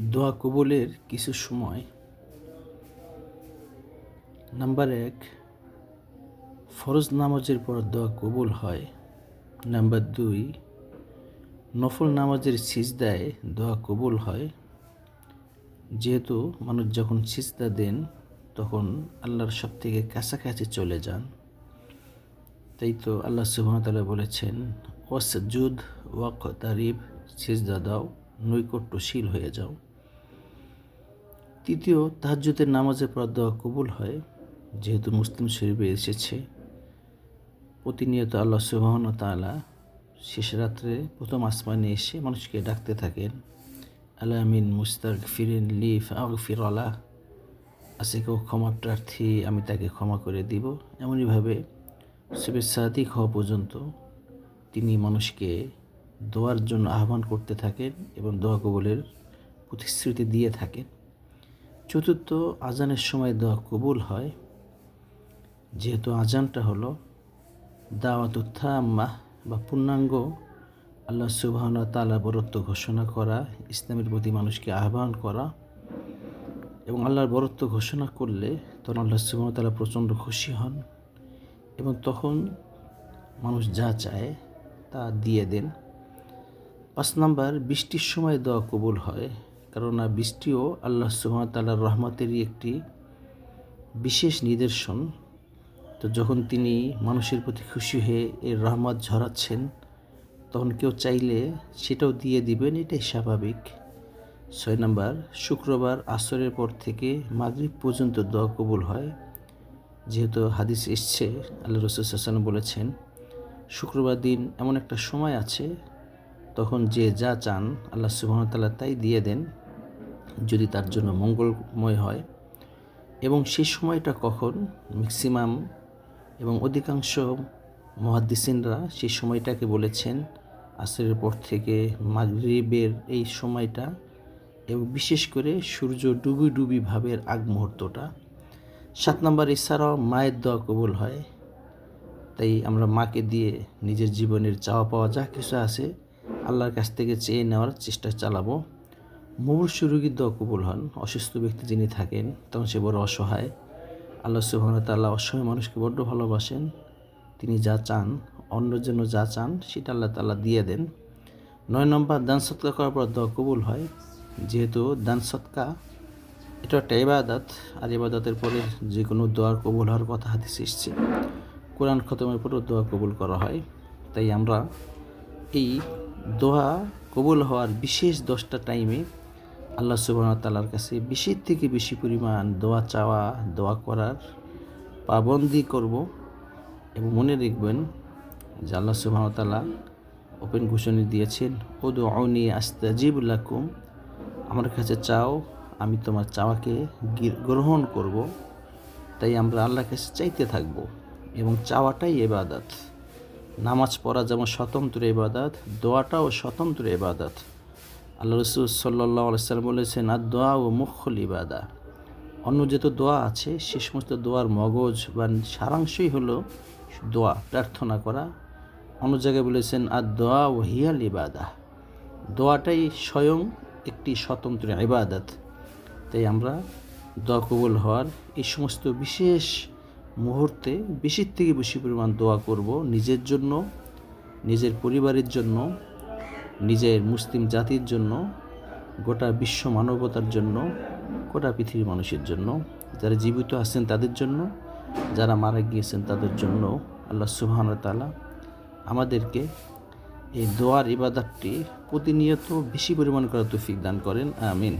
দোয়া কবুলের কিছু সময়। নাম্বার এক, ফরজ নামাজের পর দোয়া কবুল হয়। নাম্বার দুই, নফল নামাজের সিজদায় দোয়া কবুল হয়। যেহেতু মানুষ যখন সিজদা দেন, তখন আল্লাহর সব থেকে কাছাকাছি চলে যান। তাই তো আল্লাহ সুবাহতালা বলেছেন, ওয়াসজুদ ওয়াক তারিব সিজদা দাও, নৈকট্যশীল হয়ে যাও। তৃতীয়, তাহাজ্জুদের নামাজের পর দোয়া কবুল হয়, যেহেতু মুসলিম শরীফে এসেছে। প্রতিনিয়ত আল্লাহ সুবাহন তালা শেষ রাত্রে প্রথম আসমানে এসে মানুষকে ডাকতে থাকেন। আলামিন মুস্তাক ফিরিন লিফ ফির আলা আছে কেউ ক্ষমা প্রার্থী, আমি তাকে ক্ষমা করে দিব। এমনইভাবে সাদিক হওয়া পর্যন্ত তিনি মানুষকে দোয়ার জন্য আহ্বান করতে থাকেন এবং দোয়া কবুলের প্রতিশ্রুতি দিয়ে থাকেন। চতুর্থ আজানের সময় দোয়া কবুল হয়, যেহেতু আজানটা হলো দাওয়াত উত্থাম্মা বা পূর্ণাঙ্গ আল্লাহ সুবাহন তালা বরত্ব ঘোষণা করা, ইসলামের প্রতি মানুষকে আহ্বান করা এবং আল্লাহর বরত্ব ঘোষণা করলে তখন আল্লাহ সুবাহ তালা প্রচণ্ড খুশি হন এবং তখন মানুষ যা চায় তা দিয়ে দেন। পাঁচ নাম্বার, বৃষ্টির সময় দোয়া কবুল হয়। কেননা বৃষ্টিও আল্লাহ সুহামতাল্লাহ রহমতেরই একটি বিশেষ নিদর্শন। তো যখন তিনি মানুষের প্রতি খুশি হয়ে এর রহমত ঝরাচ্ছেন, তখন কেউ চাইলে সেটাও দিয়ে দিবেন, এটাই স্বাভাবিক। ছয় নম্বর, শুক্রবার আসরের পর থেকে মাগরিব পর্যন্ত দোয়া কবুল হয়। যেহেতু হাদিস এসছে, আল্লাহ রসুল হাসান বলেছেন, শুক্রবার দিন এমন একটা সময় আছে, তখন যে যা চান আল্লাহ সুবাহতাল্লাহ তাই দিয়ে দেন। যদি তার জন্য মঙ্গলময় হয়। এবং সেই সময়টা কখন? ম্যাক্সিমাম এবং অধিকাংশ মহাদ্দিসিনরা সেই সময়টাকে বলেছেন আসরের পর থেকে মাগরিবের এই সময়টা এবং বিশেষ করে সূর্য ডুবি ডুবি ভাবের আগ মুহূর্তটা। সাত নম্বর এছাড়াও মায়ের দোয়া কবুল হয়। তাই আমরা মাকে দিয়ে নিজের জীবনের চাওয়া পাওয়া যা কিছু আছে আল্লাহর কাছ থেকে চেয়ে নেওয়ার চেষ্টা চালাবো। মুমূর্ষ রোগীর দোয়া কবুল হন। অসুস্থ ব্যক্তি যিনি থাকেন, তখন সে বড় অসহায়। আল্লাহ সুবাহন তাল্লাহ অসহায় মানুষকে বড্ড ভালোবাসেন। তিনি যা চান, অন্যের জন্য যা চান, সেটা আল্লাহ তাল্লাহ দিয়ে দেন। নয় নম্বর, দান সৎকা করার পর দোয়া কবুল হয়। যেহেতু দান সৎকা এটা একটা ইবাদত। আর ইবাদতের পরে যে কোনো দোয়ার কবুল হওয়ার কথা হাতে এসছে। কোরআন খতমের পরেও দোয়া কবুল করা হয়। তাই আমরা এই দোয়া কবুল হওয়ার বিশেষ দশটা টাইমে আল্লাহ সুবাহ তালার কাছে বেশির থেকে বেশি পরিমাণ দোয়া চাওয়া, দোয়া করার পাবন্দি করব এবং মনে রাখবেন যে আল্লাহ সুবাহ তালা ওপেন ঘোষণা দিয়েছেন ও অনি আস্তাজিবুল্লাকুম আমার কাছে চাও, আমি তোমার চাওয়াকে গ্রহণ করব, তাই আমরা আল্লাহর কাছে চাইতে থাকব এবং চাওয়াটাই এবাদাত নামাজ পড়া যেমন স্বতন্ত্র এবাদাত দোয়াটাও স্বতন্ত্র এবাদাত আল্লাহ রসুল সাল্লাহ আলাইসাল্লাম বলেছেন আর দোয়া ও মুখ্যল ইবাদা। অন্য যেহেতু দোয়া আছে, সে সমস্ত দোয়ার মগজ বা সারাংশই হলো দোয়া, প্রার্থনা করা। অন্য জায়গায় বলেছেন আর দোয়া ও হিয়াল ইবাদা। দোয়াটাই স্বয়ং একটি স্বতন্ত্র ইবাদত। তাই আমরা দোয়া কবুল হওয়ার এই সমস্ত বিশেষ মুহূর্তে বেশির থেকে বেশি পরিমাণ দোয়া করব নিজের জন্য, নিজের পরিবারের জন্য নিজের মুসলিম জাতির জন্য, গোটা বিশ্ব মানবতার জন্য, গোটা পৃথিবীর মানুষের জন্য, যারা জীবিত আছেন তাদের জন্য, যারা মারা গিয়েছেন তাদের জন্য আল্লাহ সুবহান তালা আমাদেরকে এই দোয়ার ইবাদারটি প্রতিনিয়ত বেশি পরিমাণ করা তৌফিক দান করেন। আমিন।